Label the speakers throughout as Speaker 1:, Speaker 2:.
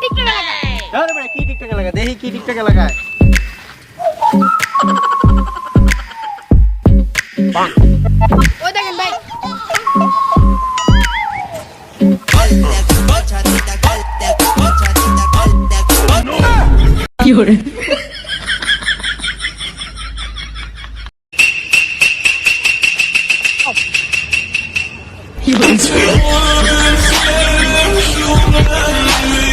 Speaker 1: প্রত্যেক এলাকায়
Speaker 2: ওই দেখেন ভাই
Speaker 1: ভাই আমি এরকম খাম না ভাই আমি
Speaker 2: আরে ভাই আরও খান
Speaker 1: আরে না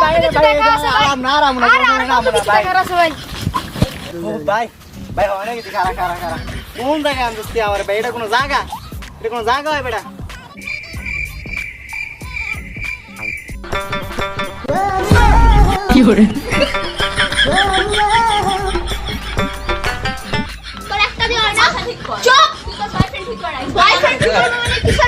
Speaker 1: ভাই
Speaker 2: কিছু
Speaker 1: ভাই
Speaker 2: টাকা আছে ভাই
Speaker 1: আরাম না আরাম না
Speaker 2: আরে আরও
Speaker 1: না ভাই।
Speaker 2: ভাই।
Speaker 1: ও ভাই ভাই অনেক কিছু খারা খারা খারা কোন জায়গা আনতেছি আমার ভাই? এটা কোনো জায়গা? এটা কোনো জায়গা হয় বেটা?
Speaker 2: দিয়ে হয় চুপ! বয়ফ্রেন্ড ঠিক মানে বয়ফ্রেন্ড ঠিক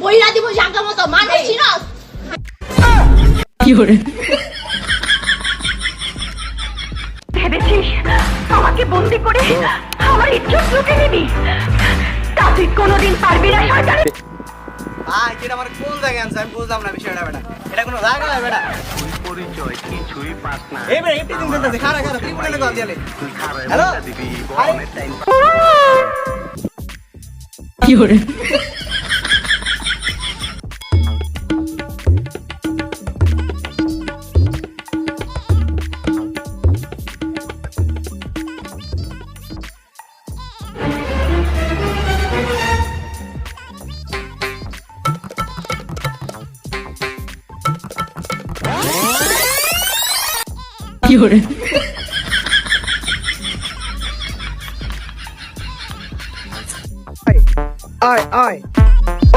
Speaker 2: বইরা দিব জাগা মতো মানুষ চিনস
Speaker 3: ভেবেছিস আমাকে বন্দি করে আমার ইজ্জত লুটে নিবি? তা তুই কোনোদিন পারবি না শয়তান
Speaker 1: ভাই এটা আমার কোন জায়গা আনছে? আমি বুঝলাম না বিষয়টা বেটা। এটা কোনো জায়গা বেটা।
Speaker 4: পরিচয় কিছুই পাস না
Speaker 1: এই বেটা এমনি দিন দিতেছে খারা খারা তুই বলে কল দিয়ালে
Speaker 4: তুই খারাপ
Speaker 1: হ্যালো
Speaker 4: দিবি অনেক টাইম
Speaker 5: আয় আয়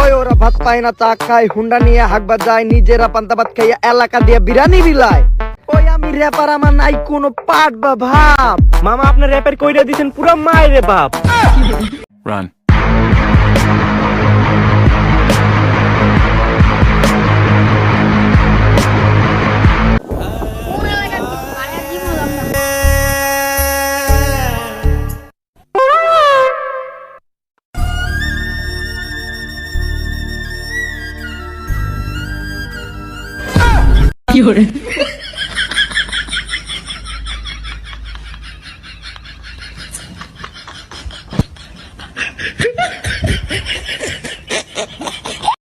Speaker 5: ওই ওরা ভাত পায় না চা খায় হুন্ডা নিয়ে হাকবা যায় নিজেরা পান্তা ভাত খাইয়া এলাকা দিয়ে বিরানি বিলায়। ওই আমি র্যাপার আমার নাই কোনো পাট বা ভাব। মামা আপনার র্যাপের কইরা দিছেন পুরো মায়ের বাপ।
Speaker 6: Run.
Speaker 2: 有
Speaker 7: 人。